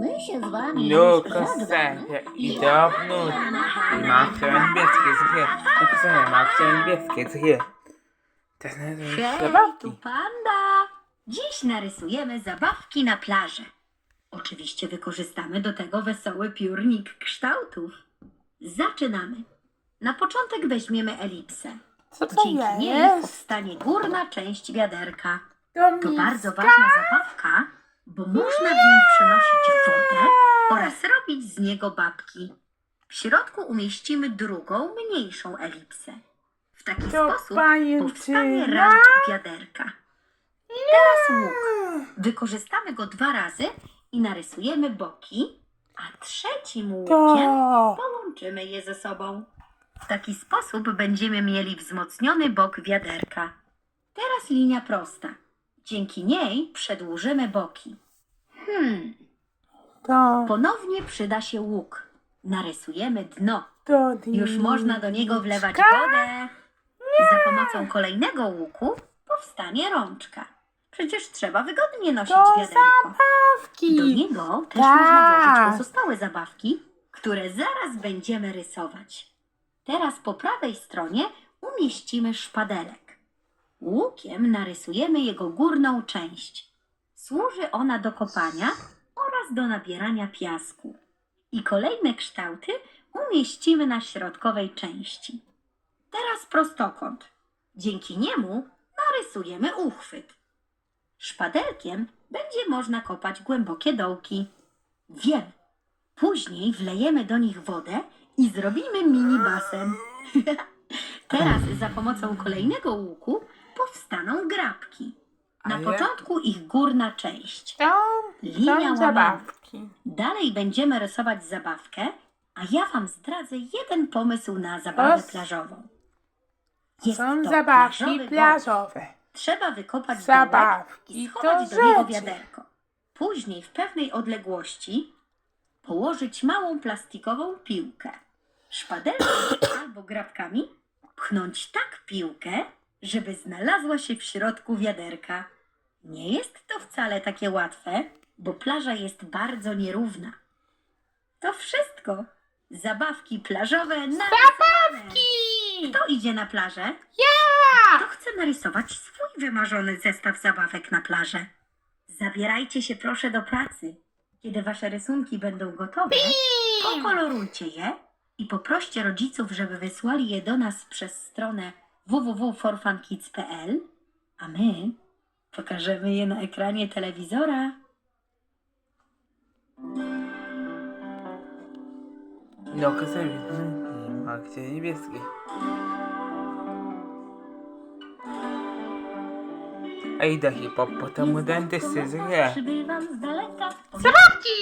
My się z wami No, już żegnamy. W nóż. I mam się niebieskie z hier. No, Kostasia, mam się niebieskie z hier. To znaczy tu zabawki. panda! Dziś narysujemy zabawki na plaży. Oczywiście wykorzystamy do tego wesoły piórnik kształtów. Zaczynamy. Na początek weźmiemy elipsę. Co to Dzięki niej jest? powstanie górna część wiaderka. To Domiska. bardzo ważna zabawka, bo można w nim przynosić oraz robić z niego babki. W środku umieścimy drugą, mniejszą elipsę. W taki To sposób pajęczyna? powstanie rand wiaderka. Teraz łuk. Wykorzystamy go dwa razy i narysujemy boki, a trzecim łukiem To. połączymy je ze sobą. W taki sposób będziemy mieli wzmocniony bok wiaderka. Teraz linia prosta. Dzięki niej przedłużymy boki. Hmm, To. ponownie przyda się łuk. Narysujemy dno. To. Już można do niego wlewać wodę. Za pomocą kolejnego łuku powstanie rączka. Przecież trzeba wygodnie nosić To wiaderko. Do zabawki. niego też Tak. można włożyć pozostałe zabawki, które zaraz będziemy rysować. Teraz po prawej stronie umieścimy szpadelek. Łukiem narysujemy jego górną część. Służy ona do kopania oraz do nabierania piasku. I kolejne kształty umieścimy na środkowej części. Teraz prostokąt. Dzięki niemu narysujemy uchwyt. Szpadelkiem będzie można kopać głębokie dołki. Wiem. Później wlejemy do nich wodę i zrobimy mini basen. Teraz za pomocą kolejnego łuku powstaną grabki. Na początku ich górna część. To. Linia Są łamana. zabawki. Dalej będziemy rysować zabawkę, a ja Wam zdradzę jeden pomysł na zabawę Os- plażową. Jest Są to zabawki plażowe. Trzeba wykopać Zabawki i to schować do niego rzeczy. wiaderko. Później w pewnej odległości położyć małą plastikową piłkę. Szpadelkiem albo grabkami pchnąć tak piłkę, żeby znalazła się w środku wiaderka. Nie jest to wcale takie łatwe, bo plaża jest bardzo nierówna. To wszystko. Zabawki plażowe narysowane. Kto idzie na plażę? Ja! Kto chce narysować swój wymarzony zestaw zabawek na plażę? Zabierajcie się proszę do pracy. Kiedy wasze rysunki będą gotowe, pokolorujcie je i poproście rodziców, żeby wysłali je do nas przez stronę www.forfunkids.pl, a my pokażemy je na ekranie telewizora. No, Kostasia. Ma gdzie niebieskie. I do hipopotamu dentysty z hier. Przybywam z daleka. Zabawki!